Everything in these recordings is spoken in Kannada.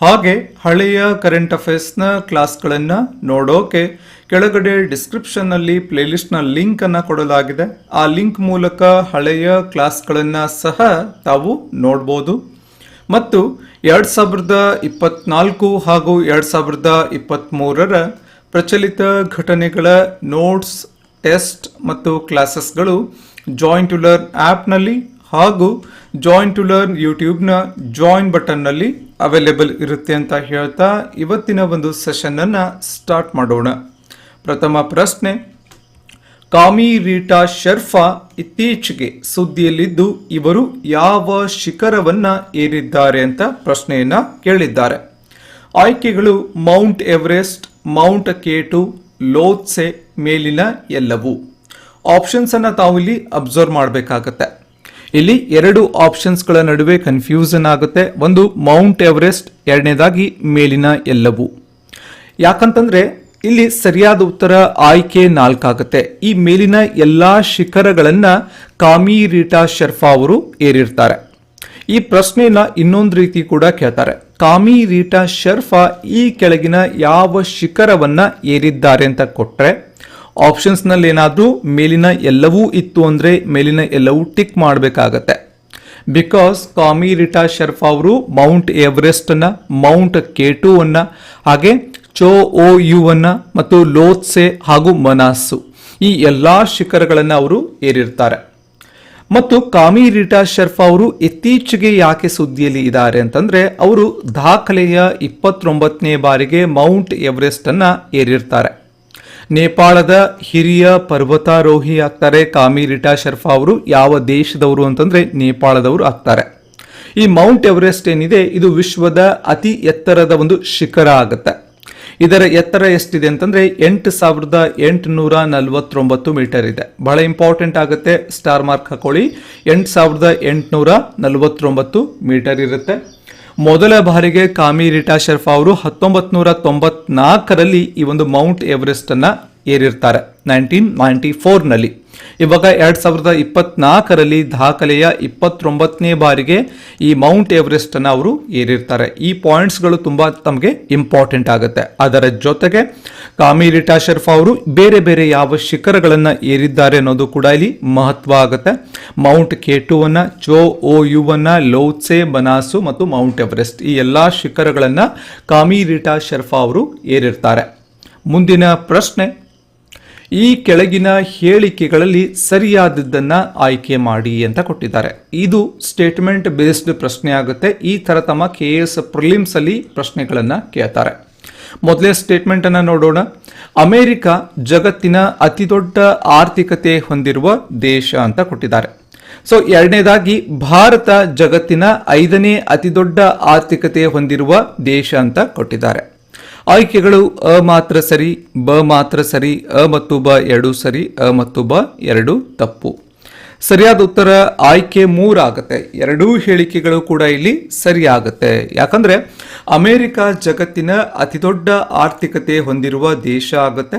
ಹಾಗೆ ಹಳೆಯ ಕರೆಂಟ್ ಅಫೇರ್ಸ್ನ ಕ್ಲಾಸ್ಗಳನ್ನು ನೋಡೋಕೆ ಕೆಳಗಡೆ ಡಿಸ್ಕ್ರಿಪ್ಷನ್ನಲ್ಲಿ ಪ್ಲೇಲಿಸ್ಟ್ನ ಲಿಂಕನ್ನು ಕೊಡಲಾಗಿದೆ. ಆ ಲಿಂಕ್ ಮೂಲಕ ಹಳೆಯ ಕ್ಲಾಸ್ಗಳನ್ನು ಸಹ ತಾವು ನೋಡ್ಬೋದು. ಮತ್ತು ಎರಡು ಸಾವಿರದ ಇಪ್ಪತ್ನಾಲ್ಕು ಹಾಗೂ ಎರಡು ಸಾವಿರದ ಇಪ್ಪತ್ತ್ಮೂರರ ಪ್ರಚಲಿತ ಘಟನೆಗಳ ನೋಟ್ಸ್ ಟೆಸ್ಟ್ ಮತ್ತು ಕ್ಲಾಸಸ್ಗಳು ಜಾಯಿಂಟ್ ಟು ಲರ್ನ್ ಆ್ಯಪ್ನಲ್ಲಿ ಹಾಗೂ ಜಾಯಿಂಟ್ ಟು ಲರ್ನ್ ಯೂಟ್ಯೂಬ್ನ ಜಾಯಿನ್ ಬಟನ್ನಲ್ಲಿ ಅವೈಲೇಬಲ್ ಇರುತ್ತೆ ಅಂತ ಹೇಳ್ತಾ ಇವತ್ತಿನ ಒಂದು ಸೆಷನನ್ನು ಸ್ಟಾರ್ಟ್ ಮಾಡೋಣ. ಪ್ರಥಮ ಪ್ರಶ್ನೆ, ಕಾಮಿ ರೀಟಾ ಶರ್ಫಾ ಇತ್ತೀಚೆಗೆ ಸುದ್ದಿಯಲ್ಲಿದ್ದು ಇವರು ಯಾವ ಶಿಖರವನ್ನ ಏರಿದ್ದಾರೆ ಅಂತ ಪ್ರಶ್ನೆಯನ್ನ ಕೇಳಿದ್ದಾರೆ. ಆಯ್ಕೆಗಳು mount Everest, mount K two, Lhotse ಮೇಲಿನ ಎಲ್ಲವೂ. ಆಪ್ಷನ್ಸ್ ಅನ್ನ ತಾವು ಇಲ್ಲಿ ಅಬ್ಸರ್ವ್ ಮಾಡಬೇಕಾಗತ್ತೆ. ಇಲ್ಲಿ ಎರಡು ಆಪ್ಷನ್ಸ್ಗಳ ನಡುವೆ ಕನ್ಫ್ಯೂಷನ್ ಆಗುತ್ತೆ. ಒಂದು ಮೌಂಟ್ ಎವರೆಸ್ಟ್ ಎರಡನೇದಾಗಿ ಮೇಲಿನ ಎಲ್ಲವೂ. ಯಾಕಂತಂದ್ರೆ ಇಲ್ಲಿ ಸರಿಯಾದ ಉತ್ತರ ಆಯ್ಕೆ ನಾಲ್ಕಾಗುತ್ತೆ. ಈ ಮೇಲಿನ ಎಲ್ಲಾ ಶಿಖರಗಳನ್ನ ಕಾಮಿ ರೀಟಾ ಶರ್ಫಾ ಅವರು ಏರಿರ್ತಾರೆ. ಈ ಪ್ರಶ್ನೆಯನ್ನ ಇನ್ನೊಂದು ರೀತಿ ಕೂಡ ಕೇಳ್ತಾರೆ. ಕಾಮಿ ರೀಟಾ ಶರ್ಫಾ ಈ ಕೆಳಗಿನ ಯಾವ ಶಿಖರವನ್ನ ಏರಿದ್ದಾರೆ ಅಂತ ಕೊಟ್ರೆ ಆಪ್ಷನ್ಸ್ನಲ್ಲಿ ಏನಾದ್ರೂ ಮೇಲಿನ ಎಲ್ಲವೂ ಇತ್ತು ಅಂದರೆ ಮೇಲಿನ ಎಲ್ಲವೂ ಟಿಕ್ ಮಾಡಬೇಕಾಗತ್ತೆ. ಬಿಕಾಸ್ ಕಾಮಿ ರಿಟಾ ಶರ್ಫಾ ಅವರು ಮೌಂಟ್ ಎವರೆಸ್ಟ್ ಅನ್ನ ಮೌಂಟ್ ಟು ಅನ್ನ ಹಾಗೆ ಚೋ ಓ ಯು ಅನ್ನ ಮತ್ತು ಲೋತ್ಸೆ ಹಾಗೂ ಮನಾಸ್ಸು ಈ ಎಲ್ಲಾ ಶಿಖರಗಳನ್ನು ಅವರು ಏರಿರ್ತಾರೆ. ಮತ್ತು ಕಾಮಿ ರಿಟಾ ಶರ್ಫಾ ಅವರು ಇತ್ತೀಚೆಗೆ ಯಾಕೆ ಸುದ್ದಿಯಲ್ಲಿ ಇದ್ದಾರೆ ಅಂತಂದ್ರೆ ಅವರು ದಾಖಲೆಯ ಇಪ್ಪತ್ತೊಂಬತ್ತನೇ ಬಾರಿಗೆ ಮೌಂಟ್ ಎವರೆಸ್ಟ್ ಅನ್ನ ಏರಿರ್ತಾರೆ. ನೇಪಾಳದ ಹಿರಿಯ ಪರ್ವತಾರೋಹಿ ಆಗ್ತಾರೆ ಕಾಮಿ ರಿಟಾ ಶರ್ಫಾ ಅವರು. ಯಾವ ದೇಶದವರು ಅಂತಂದ್ರೆ ನೇಪಾಳದವರು ಆಗ್ತಾರೆ. ಈ ಮೌಂಟ್ ಎವರೆಸ್ಟ್ ಏನಿದೆ, ಇದು ವಿಶ್ವದ ಅತಿ ಎತ್ತರದ ಒಂದು ಶಿಖರ ಆಗುತ್ತೆ. ಇದರ ಎತ್ತರ ಎಷ್ಟಿದೆ ಅಂತಂದ್ರೆ ಎಂಟು ಸಾವಿರದ ಎಂಟುನೂರ ನಲವತ್ತೊಂಬತ್ತು ಮೀಟರ್ ಇದೆ. ಬಹಳ ಇಂಪಾರ್ಟೆಂಟ್ ಆಗುತ್ತೆ, ಸ್ಟಾರ್ ಮಾರ್ಕ್ ಹಾಕೊಳ್ಳಿ. ಎಂಟು ಸಾವಿರದ ಎಂಟುನೂರ ನಲವತ್ತೊಂಬತ್ತು ಮೀಟರ್ ಇರುತ್ತೆ. ಮೊದಲ ಬಾರಿಗೆ ಕಾಮಿ ರಿಟಾ ಶರ್ಫಾ ಅವರು ಹತ್ತೊಂಬತ್ ನೂರ ತೊಂಬತ್ನಾಲ್ಕರಲ್ಲಿ ಈ ಒಂದು ಮೌಂಟ್ ಎವರೆಸ್ಟ್ ಅನ್ನ ಏರಿರ್ತಾರೆ ನೈನ್ಟೀನ್ ನೈಂಟಿ ಫೋರ್ನಲ್ಲಿ ಇವಾಗ ಎರಡ್ ಸಾವಿರದ ಇಪ್ಪತ್ನಾಲ್ಕರಲ್ಲಿ ದಾಖಲೆಯ ಇಪ್ಪತ್ತೊಂಬತ್ತನೇ ಬಾರಿಗೆ ಈ ಮೌಂಟ್ ಎವರೆಸ್ಟ್ ಅನ್ನ ಅವರು ಏರಿರ್ತಾರೆ. ಈ ಪಾಯಿಂಟ್ಸ್ಗಳು ತುಂಬಾ ತಮಗೆ ಇಂಪಾರ್ಟೆಂಟ್ ಆಗುತ್ತೆ. ಅದರ ಜೊತೆಗೆ ಕಾಮಿ ರಿಟಾ ಶರ್ಫಾ ಅವರು ಬೇರೆ ಬೇರೆ ಯಾವ ಶಿಖರಗಳನ್ನ ಏರಿದ್ದಾರೆ ಅನ್ನೋದು ಕೂಡ ಇಲ್ಲಿ ಮಹತ್ವ ಆಗುತ್ತೆ. ಮೌಂಟ್ ಕೇಟುವನ್ನ, ಚೋ ಓ ಯುವನ್ನ ಲೋತ್ಸೆ, ಬನಾಸು ಮತ್ತು ಮೌಂಟ್ ಎವರೆಸ್ಟ್ ಈ ಎಲ್ಲಾ ಶಿಖರಗಳನ್ನ ಕಾಮಿ ರಿಟಾ ಶರ್ಫಾ ಅವರು ಏರಿರ್ತಾರೆ. ಮುಂದಿನ ಪ್ರಶ್ನೆ ಈ ಕೆಳಗಿನ ಹೇಳಿಕೆಗಳಲ್ಲಿ ಸರಿಯಾದದ್ದನ್ನ ಆಯ್ಕೆ ಮಾಡಿ ಅಂತ ಕೊಟ್ಟಿದ್ದಾರೆ. ಇದು ಸ್ಟೇಟ್ಮೆಂಟ್ ಬೇಸ್ಡ್ ಪ್ರಶ್ನೆ ಆಗುತ್ತೆ. ಈ ತರ ತಮ್ಮ ಕೆ ಎಸ್ ಪ್ರಿಲಿಮ್ಸ್ ಅಲ್ಲಿ ಪ್ರಶ್ನೆಗಳನ್ನ ಕೇಳ್ತಾರೆ. ಮೊದಲೇ ಸ್ಟೇಟ್ಮೆಂಟ್ ಅನ್ನ ನೋಡೋಣ. ಅಮೆರಿಕ ಜಗತ್ತಿನ ಅತಿ ದೊಡ್ಡ ಆರ್ಥಿಕತೆ ಹೊಂದಿರುವ ದೇಶ ಅಂತ ಕೊಟ್ಟಿದ್ದಾರೆ. ಸೊ ಎರಡನೇದಾಗಿ ಭಾರತ ಜಗತ್ತಿನ ಐದನೇ ಅತಿ ದೊಡ್ಡ ಆರ್ಥಿಕತೆ ಹೊಂದಿರುವ ದೇಶ ಅಂತ ಕೊಟ್ಟಿದ್ದಾರೆ. ಆಯ್ಕೆಗಳು ಅ ಮಾತ್ರ ಸರಿ, ಬ ಮಾತ್ರ ಸರಿ, ಅ ಮತ್ತು ಬ ಎರಡು ಸರಿ, ಅ ಮತ್ತು ಬ ಎರಡು ತಪ್ಪು. ಸರಿಯಾದ ಉತ್ತರ ಆಯ್ಕೆ ಮೂರಾಗುತ್ತೆ. ಎರಡೂ ಹೇಳಿಕೆಗಳು ಕೂಡ ಇಲ್ಲಿ ಸರಿಯಾಗತ್ತೆ. ಯಾಕಂದ್ರೆ ಅಮೆರಿಕ ಜಗತ್ತಿನ ಅತಿದೊಡ್ಡ ಆರ್ಥಿಕತೆ ಹೊಂದಿರುವ ದೇಶ ಆಗುತ್ತೆ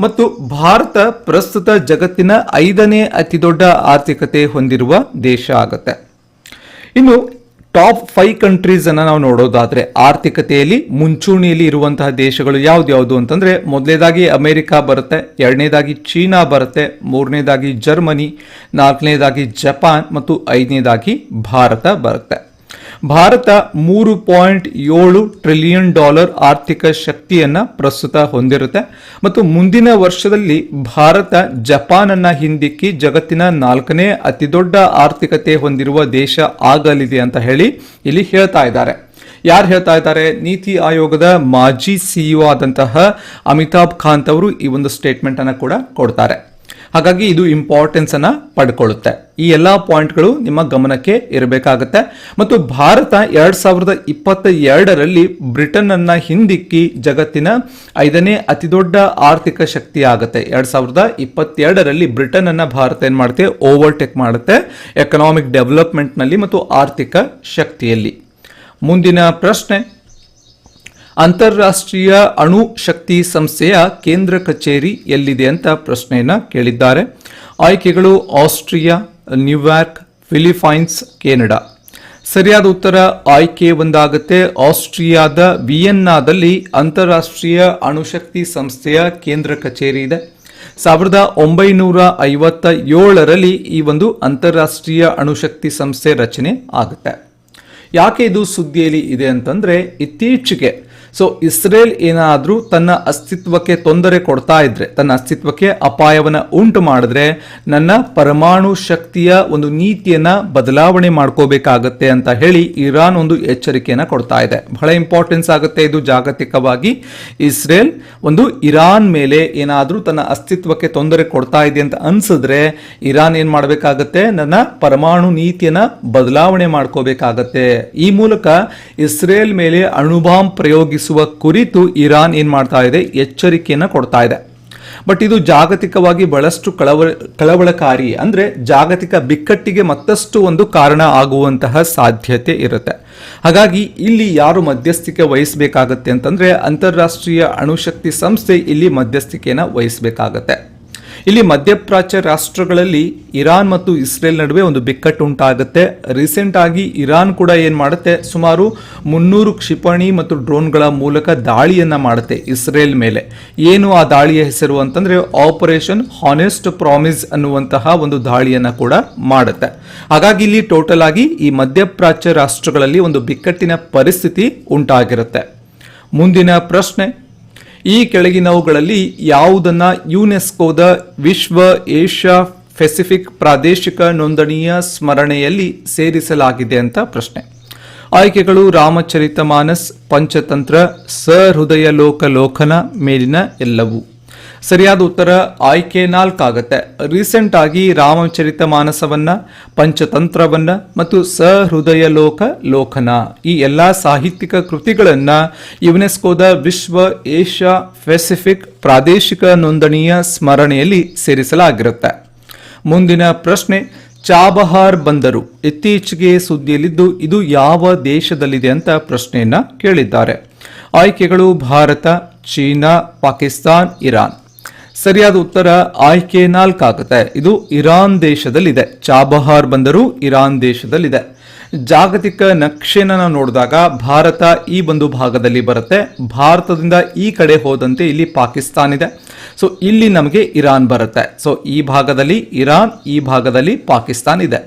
ಮತ್ತು ಭಾರತ ಪ್ರಸ್ತುತ ಜಗತ್ತಿನ ಐದನೇ ಅತಿದೊಡ್ಡ ಆರ್ಥಿಕತೆ ಹೊಂದಿರುವ ದೇಶ ಆಗುತ್ತೆ. ಇನ್ನು ಟಾಪ್ ಫೈವ್ ಕಂಟ್ರೀಸ್ ಅನ್ನ ನಾವು ನೋಡೋದಾದ್ರೆ ಆರ್ಥಿಕತೆಯಲ್ಲಿ, ಮುಂಚೂಣಿಯಲ್ಲಿ ಇರುವಂತಹ ದೇಶಗಳು ಯಾವ್ದು ಯಾವುದು ಅಂತಂದ್ರೆ ಮೊದಲನೇದಾಗಿ ಅಮೆರಿಕ ಬರುತ್ತೆ, ಎರಡನೇದಾಗಿ ಚೀನಾ ಬರುತ್ತೆ, ಮೂರನೇದಾಗಿ ಜರ್ಮನಿ, ನಾಲ್ಕನೇದಾಗಿ ಜಪಾನ್ ಮತ್ತು ಐದನೇದಾಗಿ ಭಾರತ ಬರುತ್ತೆ. ಭಾರತ ಮೂರು ಪಾಯಿಂಟ್ ಏಳು ಟ್ರಿಲಿಯನ್ ಡಾಲರ್ ಆರ್ಥಿಕ ಶಕ್ತಿಯನ್ನ ಪ್ರಸ್ತುತ ಹೊಂದಿರುತ್ತೆ. ಮತ್ತು ಮುಂದಿನ ವರ್ಷದಲ್ಲಿ ಭಾರತ ಜಪಾನ್ ಅನ್ನ ಹಿಂದಿಕ್ಕಿ ಜಗತ್ತಿನ ನಾಲ್ಕನೇ ಅತಿದೊಡ್ಡ ಆರ್ಥಿಕತೆ ಹೊಂದಿರುವ ದೇಶ ಆಗಲಿದೆ ಅಂತ ಹೇಳಿ ಇಲ್ಲಿ ಹೇಳ್ತಾ ಇದ್ದಾರೆ. ಯಾರು ಹೇಳ್ತಾ ಇದ್ದಾರೆ? ನೀತಿ ಆಯೋಗದ ಮಾಜಿ ಸಿಇಒ ಆದಂತಹ ಅಮಿತಾಬ್ ಖಾಂತ್ ಅವರು ಈ ಒಂದು ಸ್ಟೇಟ್ಮೆಂಟ್ ಅನ್ನ ಕೂಡ ಕೊಡ್ತಾರೆ. ಹಾಗಾಗಿ ಇದು ಇಂಪಾರ್ಟೆನ್ಸ್ ಅನ್ನ ಪಡ್ಕೊಳ್ಳುತ್ತೆ. ಈ ಎಲ್ಲಾ ಪಾಯಿಂಟ್ಗಳು ನಿಮ್ಮ ಗಮನಕ್ಕೆ ಇರಬೇಕಾಗುತ್ತೆ. ಮತ್ತು ಭಾರತ ಎರಡ್ ಸಾವಿರದ ಇಪ್ಪತ್ತ ಎರಡರಲ್ಲಿ ಬ್ರಿಟನ್ ಅನ್ನ ಹಿಂದಿಕ್ಕಿ ಜಗತ್ತಿನ ಐದನೇ ಅತಿದೊಡ್ಡ ಆರ್ಥಿಕ ಶಕ್ತಿ ಆಗುತ್ತೆ. ಎರಡ್ ಸಾವಿರದ ಇಪ್ಪತ್ತೆರಡರಲ್ಲಿ ಬ್ರಿಟನ್ ಅನ್ನ ಭಾರತ ಏನ್ ಮಾಡುತ್ತೆ? ಓವರ್ಟೇಕ್ ಮಾಡುತ್ತೆ ಎಕನಾಮಿಕ್ ಡೆವಲಪ್ಮೆಂಟ್ನಲ್ಲಿ ಮತ್ತು ಆರ್ಥಿಕ ಶಕ್ತಿಯಲ್ಲಿ. ಮುಂದಿನ ಪ್ರಶ್ನೆ ಅಂತಾರಾಷ್ಟ್ರೀಯ ಅಣು ಶಕ್ತಿ ಸಂಸ್ಥೆಯ ಕೇಂದ್ರ ಕಚೇರಿ ಎಲ್ಲಿದೆ ಅಂತ ಪ್ರಶ್ನೆಯನ್ನು ಕೇಳಿದ್ದಾರೆ. ಆಯ್ಕೆಗಳು ಆಸ್ಟ್ರಿಯಾ, ನ್ಯೂಯಾರ್ಕ್ ಫಿಲಿಪೈನ್ಸ್ ಕೆನಡಾ. ಸರಿಯಾದ ಉತ್ತರ ಆಯ್ಕೆ ಒಂದಾಗುತ್ತೆ. ಆಸ್ಟ್ರಿಯಾದ ವಿಯೆನ್ನಾದಲ್ಲಿ ಅಂತಾರಾಷ್ಟ್ರೀಯ ಅಣುಶಕ್ತಿ ಸಂಸ್ಥೆಯ ಕೇಂದ್ರ ಕಚೇರಿ ಇದೆ. ಸಾವಿರದ ಒಂಬೈನೂರ ಐವತ್ತ ಏಳರಲ್ಲಿ ಈ ಒಂದು ಅಂತಾರಾಷ್ಟ್ರೀಯ ಅಣುಶಕ್ತಿ ಸಂಸ್ಥೆ ರಚನೆ ಆಗುತ್ತೆ. ಯಾಕೆ ಇದು ಸುದ್ದಿಯಲ್ಲಿ ಇದೆ ಅಂತಂದರೆ ಇತ್ತೀಚೆಗೆ ಸೊ ಇಸ್ರೇಲ್ ಏನಾದರೂ ತನ್ನ ಅಸ್ತಿತ್ವಕ್ಕೆ ತೊಂದರೆ ಕೊಡ್ತಾ ಇದ್ರೆ, ತನ್ನ ಅಸ್ತಿತ್ವಕ್ಕೆ ಅಪಾಯವನ್ನು ಉಂಟು ಮಾಡಿದ್ರೆ, ನನ್ನ ಪರಮಾಣು ಶಕ್ತಿಯ ಒಂದು ನೀತಿಯನ್ನ ಬದಲಾವಣೆ ಮಾಡ್ಕೋಬೇಕಾಗತ್ತೆ ಅಂತ ಹೇಳಿ ಇರಾನ್ ಒಂದು ಎಚ್ಚರಿಕೆಯನ್ನು ಕೊಡ್ತಾ ಇದೆ. ಬಹಳ ಇಂಪಾರ್ಟೆನ್ಸ್ ಆಗುತ್ತೆ ಇದು ಜಾಗತಿಕವಾಗಿ. ಇಸ್ರೇಲ್ ಒಂದು ಇರಾನ್ ಮೇಲೆ ಏನಾದರೂ ತನ್ನ ಅಸ್ತಿತ್ವಕ್ಕೆ ತೊಂದರೆ ಕೊಡ್ತಾ ಇದೆ ಅಂತ ಅನ್ಸಿದ್ರೆ, ಇರಾನ್ ಏನು ಮಾಡಬೇಕಾಗತ್ತೆ? ನನ್ನ ಪರಮಾಣು ನೀತಿಯನ್ನ ಬದಲಾವಣೆ ಮಾಡ್ಕೋಬೇಕಾಗತ್ತೆ. ಈ ಮೂಲಕ ಇಸ್ರೇಲ್ ಮೇಲೆ ಅಣುಬಾಂಬ್ ಪ್ರಯೋಗಿಸುವ ಕುರಿತು ಇರಾನ್ ಏನ್ ಮಾಡ್ತಾ ಇದೆ? ಎಚ್ಚರಿಕೆಯನ್ನು ಕೊಡ್ತಾ ಇದೆ. ಬಟ್ ಇದು ಜಾಗತಿಕವಾಗಿ ಬಹಳಷ್ಟು ಕಳವ ಕಳವಳಕಾರಿ ಅಂದ್ರೆ ಜಾಗತಿಕ ಬಿಕ್ಕಟ್ಟಿಗೆ ಮತ್ತಷ್ಟು ಒಂದು ಕಾರಣ ಆಗುವಂತಹ ಸಾಧ್ಯತೆ ಇರುತ್ತೆ. ಹಾಗಾಗಿ ಇಲ್ಲಿ ಯಾರು ಮಧ್ಯಸ್ಥಿಕೆ ವಹಿಸಬೇಕಾಗತ್ತೆ ಅಂತಂದ್ರೆ ಅಂತಾರಾಷ್ಟ್ರೀಯ ಅಣುಶಕ್ತಿ ಸಂಸ್ಥೆ ಇಲ್ಲಿ ಮಧ್ಯಸ್ಥಿಕೆಯನ್ನು ವಹಿಸಬೇಕಾಗತ್ತೆ. ಇಲ್ಲಿ ಮಧ್ಯಪ್ರಾಚ್ಯ ರಾಷ್ಟ್ರಗಳಲ್ಲಿ ಇರಾನ್ ಮತ್ತು ಇಸ್ರೇಲ್ ನಡುವೆ ಒಂದು ಬಿಕ್ಕಟ್ಟು ಉಂಟಾಗುತ್ತೆ. ರೀಸೆಂಟ್ ಆಗಿ ಇರಾನ್ ಕೂಡ ಏನ್ ಮಾಡುತ್ತೆ? ಸುಮಾರು ಮುನ್ನೂರು ಕ್ಷಿಪಣಿ ಮತ್ತು ಡ್ರೋನ್ಗಳ ಮೂಲಕ ದಾಳಿಯನ್ನ ಮಾಡುತ್ತೆ ಇಸ್ರೇಲ್ ಮೇಲೆ. ಏನು ಆ ದಾಳಿಯ ಹೆಸರು ಅಂತಂದ್ರೆ ಆಪರೇಷನ್ ಹಾನೆಸ್ಟ್ ಪ್ರಾಮಿಸ್ ಅನ್ನುವಂತಹ ಒಂದು ದಾಳಿಯನ್ನ ಕೂಡ ಮಾಡುತ್ತೆ. ಹಾಗಾಗಿ ಇಲ್ಲಿ ಟೋಟಲ್ ಆಗಿ ಈ ಮಧ್ಯಪ್ರಾಚ್ಯ ರಾಷ್ಟ್ರಗಳಲ್ಲಿ ಒಂದು ಬಿಕ್ಕಟ್ಟಿನ ಪರಿಸ್ಥಿತಿ ಉಂಟಾಗಿರುತ್ತೆ. ಮುಂದಿನ ಪ್ರಶ್ನೆ ಈ ಕೆಳಗಿನವುಗಳಲ್ಲಿ ಯಾವುದನ್ನ ಯುನೆಸ್ಕೋದ ವಿಶ್ವ ಏಷ್ಯಾ ಪೆಸಿಫಿಕ್ ಪ್ರಾದೇಶಿಕ ನೋಂದಣಿಯ ಸ್ಮರಣೆಯಲ್ಲಿ ಸೇರಿಸಲಾಗಿದೆ ಅಂತ ಪ್ರಶ್ನೆ. ಆಯ್ಕೆಗಳು ರಾಮಚರಿತ ಮಾನಸ್ ಪಂಚತಂತ್ರ, ಸಹೃದಯ ಲೋಕ ಲೋಕನ ಮೇಲಿನ ಎಲ್ಲವೂ. ಸರಿಯಾದ ಉತ್ತರ ಆಯ್ಕೆ ನಾಲ್ಕಾಗತ್ತೆ. ರೀಸೆಂಟ್ ಆಗಿ ರಾಮಚರಿತ ಮಾನಸವನ್ನ, ಪಂಚತಂತ್ರವನ್ನ ಮತ್ತು ಸಹೃದಯ ಲೋಕ ಲೋಕನ ಈ ಎಲ್ಲಾ ಸಾಹಿತ್ಯಿಕ ಕೃತಿಗಳನ್ನ ಯುನೆಸ್ಕೋದ ವಿಶ್ವ ಏಷ್ಯಾ ಪೆಸಿಫಿಕ್ ಪ್ರಾದೇಶಿಕ ನೋಂದಣಿಯ ಸ್ಮರಣೆಯಲ್ಲಿ ಸೇರಿಸಲಾಗಿರುತ್ತೆ. ಮುಂದಿನ ಪ್ರಶ್ನೆ, ಚಾಬಹಾರ್ ಬಂದರು. ಇತ್ತೀಚೆಗೆ ಸುದ್ದಿಯಲ್ಲಿದ್ದು, ಇದು ಯಾವ ದೇಶದಲ್ಲಿದೆ ಅಂತ ಪ್ರಶ್ನೆಯನ್ನ ಕೇಳಿದ್ದಾರೆ. ಆಯ್ಕೆಗಳು ಭಾರತ, ಚೀನಾ, ಪಾಕಿಸ್ತಾನ್, ಇರಾನ್. ಸರಿಯಾದ ಉತ್ತರ ಆಯ್ಕೆ ನಾಲ್ಕಾಗುತ್ತೆ. ಇದು ಇರಾನ್ ದೇಶದಲ್ಲಿದೆ. ಚಾಬಹಾರ್ ಬಂದರು ಇರಾನ್ ದೇಶದಲ್ಲಿದೆ. ಜಾಗತಿಕ ನಕ್ಷೆನ ನೋಡಿದಾಗ ಭಾರತ ಈ ಒಂದು ಭಾಗದಲ್ಲಿ ಬರುತ್ತೆ. ಭಾರತದಿಂದ ಈ ಕಡೆ ಹೋದಂತೆ ಇಲ್ಲಿ ಪಾಕಿಸ್ತಾನ್ ಇದೆ. ಸೊ ಇಲ್ಲಿ ನಮಗೆ ಇರಾನ್ ಬರುತ್ತೆ. ಸೊ ಈ ಭಾಗದಲ್ಲಿ ಇರಾನ್, ಈ ಭಾಗದಲ್ಲಿ ಪಾಕಿಸ್ತಾನ್ ಇದೆ.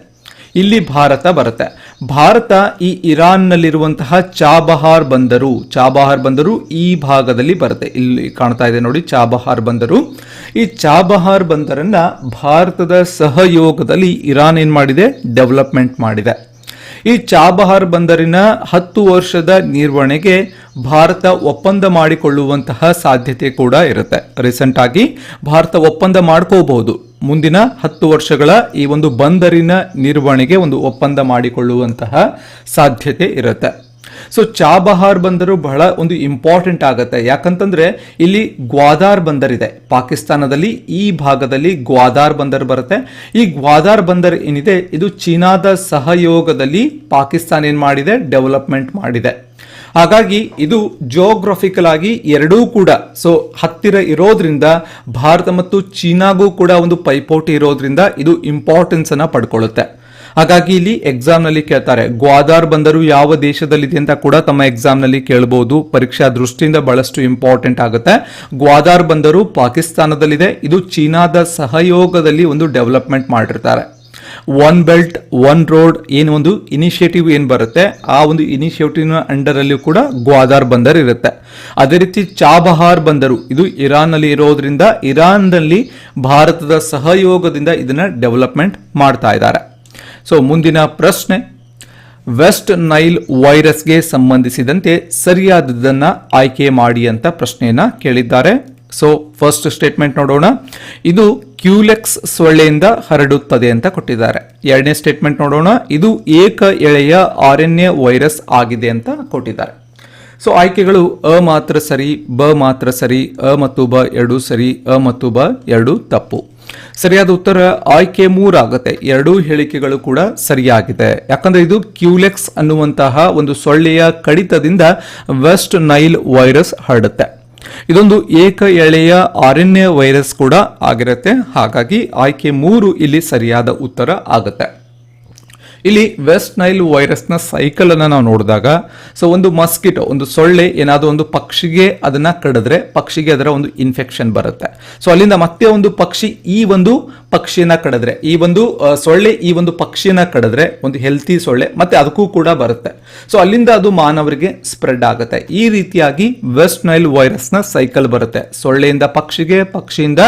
ಇಲ್ಲಿ ಭಾರತ ಬರುತ್ತೆ. ಭಾರತ ಈ ಇರಾನ್ನಲ್ಲಿರುವಂತಹ ಚಾಬಹಾರ್ ಬಂದರು. ಚಾಬಹಾರ್ ಬಂದರು ಈ ಭಾಗದಲ್ಲಿ ಬರುತ್ತೆ. ಇಲ್ಲಿ ಕಾಣ್ತಾ ಇದೆ ನೋಡಿ ಚಾಬಹಾರ್ ಬಂದರು. ಈ ಚಾಬಹಾರ್ ಬಂದರನ್ನ ಭಾರತದ ಸಹಯೋಗದಲ್ಲಿ ಇರಾನ್ ಏನ್ ಮಾಡಿದೆ? ಡೆವಲಪ್ಮೆಂಟ್ ಮಾಡಿದೆ. ಈ ಚಾಬಹಾರ್ ಬಂದರಿನ ಹತ್ತು ವರ್ಷದ ನಿರ್ವಹಣೆಗೆ ಭಾರತ ಒಪ್ಪಂದ ಮಾಡಿಕೊಳ್ಳುವಂತಹ ಸಾಧ್ಯತೆ ಕೂಡ ಇರುತ್ತೆ. ರೀಸೆಂಟ್ ಆಗಿ ಭಾರತ ಒಪ್ಪಂದ ಮಾಡ್ಕೋಬಹುದು. ಮುಂದಿನ ಹತ್ತು ವರ್ಷಗಳ ಈ ಒಂದು ಬಂದರಿನ ನಿರ್ವಹಣೆಗೆ ಒಂದು ಒಪ್ಪಂದ ಮಾಡಿಕೊಳ್ಳುವಂತಹ ಸಾಧ್ಯತೆ ಇರುತ್ತೆ. ಸೊ ಚಾಬಹಾರ್ ಬಂದರು ಬಹಳ ಒಂದು ಇಂಪಾರ್ಟೆಂಟ್ ಆಗುತ್ತೆ. ಯಾಕಂತಂದ್ರೆ, ಇಲ್ಲಿ ಗ್ವಾದಾರ್ ಬಂದರ್ ಇದೆ. ಪಾಕಿಸ್ತಾನದಲ್ಲಿ ಈ ಭಾಗದಲ್ಲಿ ಗ್ವಾದಾರ್ ಬಂದರ್ ಬರುತ್ತೆ. ಈ ಗ್ವಾದಾರ್ ಬಂದರ್ ಏನಿದೆ, ಇದು ಚೀನಾದ ಸಹಯೋಗದಲ್ಲಿ ಪಾಕಿಸ್ತಾನ ಏನ್ ಮಾಡಿದೆ ಡೆವಲಪ್ಮೆಂಟ್ ಮಾಡಿದೆ. ಹಾಗಾಗಿ ಇದು ಜಿಯೋಗ್ರಫಿಕಲ್ ಆಗಿ ಎರಡೂ ಕೂಡ ಸೊ ಹತ್ತಿರ ಇರೋದ್ರಿಂದ ಭಾರತ ಮತ್ತು ಚೀನಾಗೂ ಕೂಡ ಒಂದು ಪೈಪೋಟಿ ಇರೋದ್ರಿಂದ ಇದು ಇಂಪಾರ್ಟೆನ್ಸ್ ಅನ್ನ ಪಡ್ಕೊಳ್ಳುತ್ತೆ. ಹಾಗಾಗಿ ಇಲ್ಲಿ ಎಕ್ಸಾಮ್ನಲ್ಲಿ ಕೇಳ್ತಾರೆ, ಗ್ವಾದಾರ್ ಬಂದರು ಯಾವ ದೇಶದಲ್ಲಿದೆ ಅಂತ ಕೂಡ ತಮ್ಮ ಎಕ್ಸಾಮ್ನಲ್ಲಿ ಕೇಳಬಹುದು ಪರೀಕ್ಷಾ ದೃಷ್ಟಿಯಿಂದ ಬಹಳಷ್ಟು ಇಂಪಾರ್ಟೆಂಟ್ ಆಗುತ್ತೆ. ಗ್ವಾದಾರ್ ಬಂದರು ಪಾಕಿಸ್ತಾನದಲ್ಲಿದೆ, ಇದು ಚೀನಾದ ಸಹಯೋಗದಲ್ಲಿ ಒಂದು ಡೆವಲಪ್ಮೆಂಟ್ ಮಾಡಿರ್ತಾರೆ. ಒನ್ ಬೆಲ್ಟ್ ಒನ್ ರೋಡ್ ಏನು ಒಂದು ಇನಿಷಿಯೇಟಿವ್ ಏನು ಬರುತ್ತೆ, ಆ ಒಂದು ಇನಿಷಿಯೇಟಿವ್ ಅಂಡರ್ ಅಲ್ಲಿ ಕೂಡ ಗ್ವಾದಾರ್ ಬಂದರ್ ಇರುತ್ತೆ. ಅದೇ ರೀತಿ ಚಾಬಹಾರ್ ಬಂದರು. ಇದು ಇರಾನ್ನಲ್ಲಿ ಇರೋದ್ರಿಂದ ಇರಾನ್ನಲ್ಲಿ ಭಾರತದ ಸಹಯೋಗದಿಂದ ಇದನ್ನ ಡೆವಲಪ್ಮೆಂಟ್ ಮಾಡ್ತಾ ಇದ್ದಾರೆ. ಸೊ ಮುಂದಿನ ಪ್ರಶ್ನೆ ವೆಸ್ಟ್ ನೈಲ್ ವೈರಸ್ಗೆ ಸಂಬಂಧಿಸಿದಂತೆ ಸರಿಯಾದದನ್ನ ಆಯ್ಕೆ ಮಾಡಿ ಅಂತ ಪ್ರಶ್ನೆಯನ್ನ ಕೇಳಿದ್ದಾರೆ. ಸೊ ಫಸ್ಟ್ ಸ್ಟೇಟ್ಮೆಂಟ್ ನೋಡೋಣ. ಇದು ಕ್ಯೂಲೆಕ್ಸ್ ಸೊಳ್ಳೆಯಿಂದ ಹರಡುತ್ತದೆ ಅಂತ ಕೊಟ್ಟಿದ್ದಾರೆ. ಎರಡನೇ ಸ್ಟೇಟ್ಮೆಂಟ್ ನೋಡೋಣ. ಇದು ಏಕ ಎಳೆಯ ಆರ್ ಎನ್ ಎ ವೈರಸ್ ಆಗಿದೆ ಅಂತ ಕೊಟ್ಟಿದ್ದಾರೆ. ಸೊ ಆಯ್ಕೆಗಳು ಅ ಮಾತ್ರ ಸರಿ, ಬ ಮಾತ್ರ ಸರಿ, ಅ ಮತ್ತು ಬ ಎರಡು ಸರಿ, ಅ ಮತ್ತು ಬ ಎರಡು ತಪ್ಪು. ಸರಿಯಾದ ಉತ್ತರ ಆಯ್ಕೆ ಮೂರಾಗುತ್ತೆ. ಎರಡೂ ಹೇಳಿಕೆಗಳು ಕೂಡ ಸರಿಯಾಗಿದೆ. ಯಾಕಂದ್ರೆ ಇದು ಕ್ಯೂಲೆಕ್ಸ್ ಅನ್ನುವಂತಹ ಒಂದು ಸೊಳ್ಳೆಯ ಕಡಿತದಿಂದ ವೆಸ್ಟ್ ನೈಲ್ ವೈರಸ್ ಹರಡುತ್ತೆ. ಇದೊಂದು ಏಕ ಎಳೆಯ ಆರಣ್ಯ ವೈರಸ್ ಕೂಡ ಆಗಿರುತ್ತೆ. ಹಾಗಾಗಿ ಆಯ್ಕೆ ಮೂರು ಇಲ್ಲಿ ಸರಿಯಾದ ಉತ್ತರ ಆಗುತ್ತೆ. ಇಲ್ಲಿ ವೆಸ್ಟ್ ನೈಲ್ ವೈರಸ್ನ ಸೈಕಲ್ ಅನ್ನ ನಾವು ನೋಡಿದಾಗ ಸೊ ಒಂದು ಮಸ್ಕಿಟೋ ಒಂದು ಸೊಳ್ಳೆ, ಏನಾದರೂ ಒಂದು ಪಕ್ಷಿಗೆ ಅದನ್ನ ಕಡಿದ್ರೆ ಪಕ್ಷಿಗೆ ಅದರ ಒಂದು ಇನ್ಫೆಕ್ಷನ್ ಬರುತ್ತೆ. ಸೊ ಅಲ್ಲಿಂದ ಮತ್ತೆ ಒಂದು ಪಕ್ಷಿ ಈ ಒಂದು ಪಕ್ಷಿಯನ್ನ ಕಡಿದ್ರೆ, ಈ ಒಂದು ಸೊಳ್ಳೆ ಈ ಒಂದು ಪಕ್ಷಿಯನ್ನ ಕಡಿದ್ರೆ ಒಂದು ಹೆಲ್ತಿ ಸೊಳ್ಳೆ, ಮತ್ತೆ ಅದಕ್ಕೂ ಕೂಡ ಬರುತ್ತೆ. ಸೊ ಅಲ್ಲಿಂದ ಅದು ಮಾನವರಿಗೆ ಸ್ಪ್ರೆಡ್ ಆಗುತ್ತೆ. ಈ ರೀತಿಯಾಗಿ ವೆಸ್ಟ್ ನೈಲ್ ವೈರಸ್ನ ಸೈಕಲ್ ಬರುತ್ತೆ. ಸೊಳ್ಳೆಯಿಂದ ಪಕ್ಷಿಗೆ, ಪಕ್ಷಿಯಿಂದ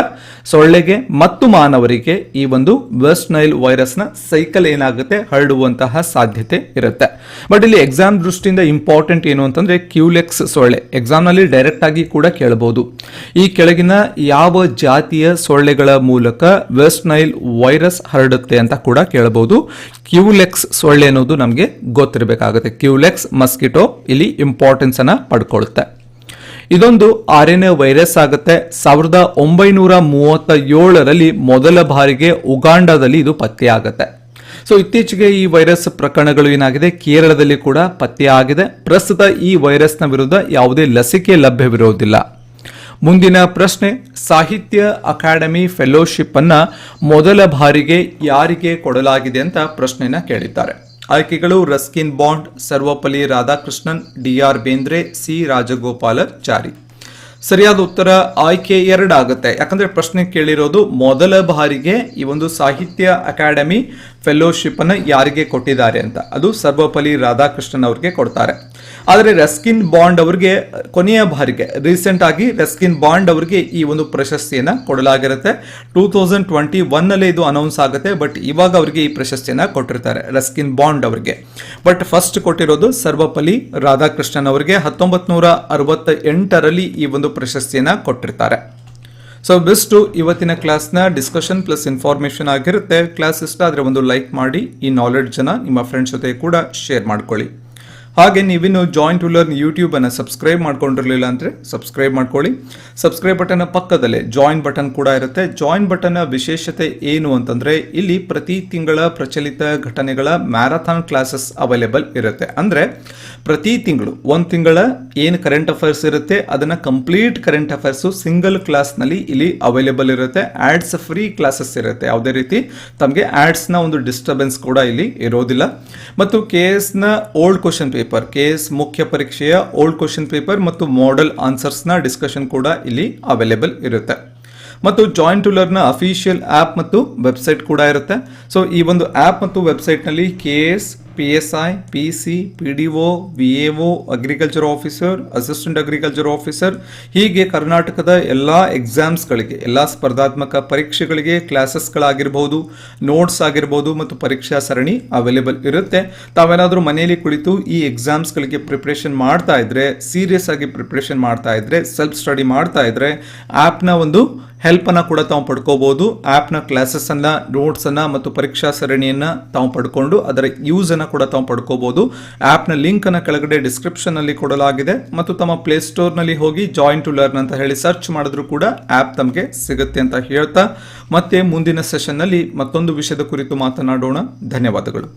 ಸೊಳ್ಳೆಗೆ, ಮತ್ತು ಮಾನವರಿಗೆ ಈ ಒಂದು ವೆಸ್ಟ್ ನೈಲ್ ವೈರಸ್ನ ಸೈಕಲ್ ಏನಾಗುತ್ತೆ? ಹರಡುವಂತಹ ಸಾಧ್ಯತೆ ಇರುತ್ತೆ. ಬಟ್ ಇಲ್ಲಿ ಎಕ್ಸಾಮ್ ದೃಷ್ಟಿಯಿಂದ ಇಂಪಾರ್ಟೆಂಟ್ ಏನು ಅಂತಂದ್ರೆ ಕ್ಯೂಲೆಕ್ಸ್ ಸೊಳ್ಳೆ. ಎಕ್ಸಾಮ್ನಲ್ಲಿ ಡೈರೆಕ್ಟ್ ಆಗಿ ಕೂಡ ಕೇಳಬಹುದು ಈ ಕೆಳಗಿನ ಯಾವ ಜಾತಿಯ ಸೊಳ್ಳೆಗಳ ಮೂಲಕ ವೆಸ್ಟ್ ನೈಲ್ ವೈರಸ್ ಹರಡುತ್ತೆ ಅಂತ ಕೂಡ ಕೇಳಬಹುದು ಕ್ಯೂಲೆಕ್ಸ್ ಸೊಳ್ಳೆ ಅನ್ನೋದು ನಮಗೆ ಗೊತ್ತಿರಬೇಕಾಗುತ್ತೆ. ಕ್ಯೂಲೆಕ್ಸ್ ಮಸ್ಕಿಟೋ ಇಲ್ಲಿ ಇಂಪಾರ್ಟೆನ್ಸ್ ಅನ್ನ ಪಡ್ಕೊಳ್ಳುತ್ತೆ ಇದೊಂದು ಆರ್ ಎನ್ ಎ ವೈರಸ್ ಆಗುತ್ತೆ. ಸಾವಿರದ ಒಂಬೈನೂರ ಮೂವತ್ತ ಏಳರಲ್ಲಿ ಮೊದಲ ಬಾರಿಗೆ ಉಗಾಂಡದಲ್ಲಿ ಇದು ಪತ್ತೆಯಾಗುತ್ತೆ. ಸೊ ಇತ್ತೀಚೆಗೆ ಈ ವೈರಸ್ ಪ್ರಕರಣಗಳು ಏನಾಗಿದೆ? ಕೇರಳದಲ್ಲಿ ಕೂಡ ಪತ್ತೆಯಾಗಿದೆ ಪ್ರಸ್ತುತ ಈ ವೈರಸ್ನ ವಿರುದ್ಧ ಯಾವುದೇ ಲಸಿಕೆ ಲಭ್ಯವಿರುವುದಿಲ್ಲ. ಮುಂದಿನ ಪ್ರಶ್ನೆ, ಸಾಹಿತ್ಯ ಅಕಾಡೆಮಿ ಫೆಲೋಶಿಪ್ ಅನ್ನ ಮೊದಲ ಬಾರಿಗೆ ಯಾರಿಗೆ ಕೊಡಲಾಗಿದೆ ಅಂತ ಪ್ರಶ್ನೆನ ಕೇಳಿದ್ದಾರೆ. ಆಯ್ಕೆಗಳು Ruskin Bond Sarvepalli Radhakrishnan, D R Bendre, C Rajagopalachari ಸರಿಯಾದ ಉತ್ತರ ಆಯ್ಕೆ ಎರಡಾಗುತ್ತೆ. ಯಾಕಂದ್ರೆ ಪ್ರಶ್ನೆ ಕೇಳಿರೋದು ಮೊದಲ ಬಾರಿಗೆ ಈ ಒಂದು ಸಾಹಿತ್ಯ ಅಕಾಡೆಮಿ ಫೆಲೋಶಿಪ್ ಅನ್ನು ಯಾರಿಗೆ ಕೊಟ್ಟಿದ್ದಾರೆ ಅಂತ. ಅದು ಸರ್ವಪಲ್ಲಿ ರಾಧಾಕೃಷ್ಣನ್ ಅವ್ರಿಗೆ ಕೊಡ್ತಾರೆ. ಆದರೆ ರಸ್ಕಿನ್ ಬಾಂಡ್ ಅವರಿಗೆ, ಕೊನೆಯ ಬಾರಿಗೆ ರೀಸೆಂಟ್ ಆಗಿ ರಸ್ಕಿನ್ ಬಾಂಡ್ ಅವರಿಗೆ ಈ ಒಂದು ಪ್ರಶಸ್ತಿಯನ್ನ ಕೊಡಲಾಗಿರುತ್ತೆ. ಟೂ ತೌಸಂಡ್ ಟ್ವೆಂಟಿ ಒನ್ ಇದು ಅನೌನ್ಸ್ ಆಗುತ್ತೆ ಬಟ್ ಇವಾಗ ಅವರಿಗೆ ಈ ಪ್ರಶಸ್ತಿಯನ್ನ ಕೊಟ್ಟಿರ್ತಾರೆ ರಸ್ಕಿನ್ ಬಾಂಡ್ ಅವರಿಗೆ. ಬಟ್ ಫಸ್ಟ್ ಕೊಟ್ಟಿರೋದು ಸರ್ವಪಲ್ಲಿ ರಾಧಾಕೃಷ್ಣನ್ ಅವರಿಗೆ. ಹತ್ತೊಂಬತ್ ನೂರ ಅರವತ್ತ ಎಂಟರಲ್ಲಿ ಈ ಒಂದು ಪ್ರಶಸ್ತಿಯನ್ನ ಕೊಟ್ಟಿರ್ತಾರೆ. ಸೊ ಬೆಸ್ಟು ಇವತ್ತಿನ ಕ್ಲಾಸ್ನ ಡಿಸ್ಕಷನ್ ಪ್ಲಸ್ ಇನ್ಫಾರ್ಮೇಷನ್ ಆಗಿರುತ್ತೆ. ಕ್ಲಾಸ್ ಇಷ್ಟ ಆದರೆ ಒಂದು ಲೈಕ್ ಮಾಡಿ ಈ ನಾಲೆಡ್ಜನ್ನು ನಿಮ್ಮ ಫ್ರೆಂಡ್ಸ್ ಜೊತೆ ಕೂಡ ಶೇರ್ ಮಾಡ್ಕೊಳ್ಳಿ. ಹಾಗೆ ನೀವಿನ್ನು ಜಾಯಿಂಟ್ ಟು ಲರ್ನ್ ಯೂಟ್ಯೂಬನ್ನು ಸಬ್ಸ್ಕ್ರೈಬ್ ಮಾಡ್ಕೊಂಡಿರಲಿಲ್ಲ ಅಂದರೆ ಸಬ್ಸ್ಕ್ರೈಬ್ ಮಾಡ್ಕೊಳ್ಳಿ. ಸಬ್ಸ್ಕ್ರೈಬ್ ಬಟನ್ನ ಪಕ್ಕದಲ್ಲೇ ಜಾಯಿನ್ ಬಟನ್ ಕೂಡ ಇರುತ್ತೆ. ಜಾಯಿನ್ ಬಟನ್ನ ವಿಶೇಷತೆ ಏನು ಅಂತಂದರೆ ಇಲ್ಲಿ ಪ್ರತಿ ತಿಂಗಳ ಪ್ರಚಲಿತ ಘಟನೆಗಳ ಮ್ಯಾರಥಾನ್ ಕ್ಲಾಸಸ್ ಅವೈಲೇಬಲ್ ಇರುತ್ತೆ. ಅಂದರೆ ಪ್ರತಿ ತಿಂಗಳು ಒಂದು ತಿಂಗಳ ಏನು ಕರೆಂಟ್ ಅಫೇರ್ಸ್ ಇರುತ್ತೆ, ಅದನ್ನು ಕಂಪ್ಲೀಟ್ ಕರೆಂಟ್ ಅಫೇರ್ಸು ಸಿಂಗಲ್ ಕ್ಲಾಸ್ನಲ್ಲಿ ಇಲ್ಲಿ ಅವೈಲೇಬಲ್ ಇರುತ್ತೆ. ಆ್ಯಡ್ಸ್ ಫ್ರೀ ಕ್ಲಾಸಸ್ ಇರುತ್ತೆ. ಯಾವುದೇ ರೀತಿ ತಮಗೆ ಆ್ಯಡ್ಸ್ನ ಒಂದು ಡಿಸ್ಟರ್ಬೆನ್ಸ್ ಕೂಡ ಇಲ್ಲಿ ಇರೋದಿಲ್ಲ. ಮತ್ತು ಕೆ ಎಸ್ನ ಓಲ್ಡ್ ಕ್ವಶನ್ ಕೆ ಎಸ್ ಮುಖ್ಯ ಪರೀಕ್ಷೆಯ ಓಲ್ಡ್ ಕ್ವಶನ್ ಪೇಪರ್ ಮತ್ತು ಮಾಡೆಲ್ ಆನ್ಸರ್ಸ್ನ ಡಿಸ್ಕಷನ್ ಕೂಡ ಇಲ್ಲಿ ಅವೈಲೇಬಲ್ ಇರುತ್ತೆ. ಮತ್ತು joint to learn official app ಮತ್ತು ವೆಬ್ಸೈಟ್ ಕೂಡ ಇರುತ್ತೆ. ಸೊ ಈ ಒಂದು ಆ್ಯಪ್ ಮತ್ತು ವೆಬ್ಸೈಟ್ನಲ್ಲಿ K S P S I P C P D O V A O agriculture officer assistant agriculture officer ಹೀಗೆ ಕರ್ನಾಟಕದ ಎಲ್ಲ ಎಕ್ಸಾಮ್ಸ್ಗಳಿಗೆ ಎಲ್ಲ ಸ್ಪರ್ಧಾತ್ಮಕ ಪರೀಕ್ಷೆಗಳಿಗೆ ಕ್ಲಾಸಸ್ಗಳಾಗಿರ್ಬೋದು ನೋಟ್ಸ್ ಆಗಿರ್ಬೋದು ಮತ್ತು ಪರೀಕ್ಷಾ ಸರಣಿ ಅವೈಲೇಬಲ್ ಇರುತ್ತೆ. ತಾವೇನಾದರೂ ಮನೆಯಲ್ಲಿ ಕುಳಿತು ಈ ಎಕ್ಸಾಮ್ಸ್ಗಳಿಗೆ ಪ್ರಿಪ್ರೇಷನ್ ಮಾಡ್ತಾ ಇದ್ರೆ ಸೀರಿಯಸ್ ಆಗಿ ಪ್ರಿಪ್ರೇಷನ್ ಮಾಡ್ತಾ ಇದ್ರೆ ಸೆಲ್ಫ್ ಸ್ಟಡಿ ಮಾಡ್ತಾ ಇದ್ರೆ ಆ್ಯಪ್ನ ಒಂದು ಹೆಲ್ಪನ್ನು ಕೂಡ ತಾವು ಪಡ್ಕೋಬಹುದು ಆ್ಯಪ್ನ ಕ್ಲಾಸಸ್ಸನ್ನು ನೋಟ್ಸನ್ನು ಮತ್ತು ಪರೀಕ್ಷಾ ಸರಣಿಯನ್ನು ತಾವು ಪಡ್ಕೊಂಡು ಅದರ ಯೂಸನ್ನು ಕೂಡ ತಾವು ಪಡ್ಕೋಬಹುದು ಆ್ಯಪ್ನ ಲಿಂಕನ್ನು ಕೆಳಗಡೆ ಡಿಸ್ಕ್ರಿಪ್ಷನಲ್ಲಿ ಕೊಡಲಾಗಿದೆ ಮತ್ತು ತಮ್ಮ ಪ್ಲೇಸ್ಟೋರ್ನಲ್ಲಿ ಹೋಗಿ ಜಾಯಿನ್ ಟು ಲರ್ನ್ ಅಂತ ಹೇಳಿ ಸರ್ಚ್ ಮಾಡಿದ್ರೂ ಕೂಡ ಆ್ಯಪ್ ತಮಗೆ ಸಿಗುತ್ತೆ ಅಂತ ಹೇಳ್ತಾ ಮತ್ತೆ ಮುಂದಿನ ಸೆಷನ್ನಲ್ಲಿ ಮತ್ತೊಂದು ವಿಷಯದ ಕುರಿತು ಮಾತನಾಡೋಣ. ಧನ್ಯವಾದಗಳು.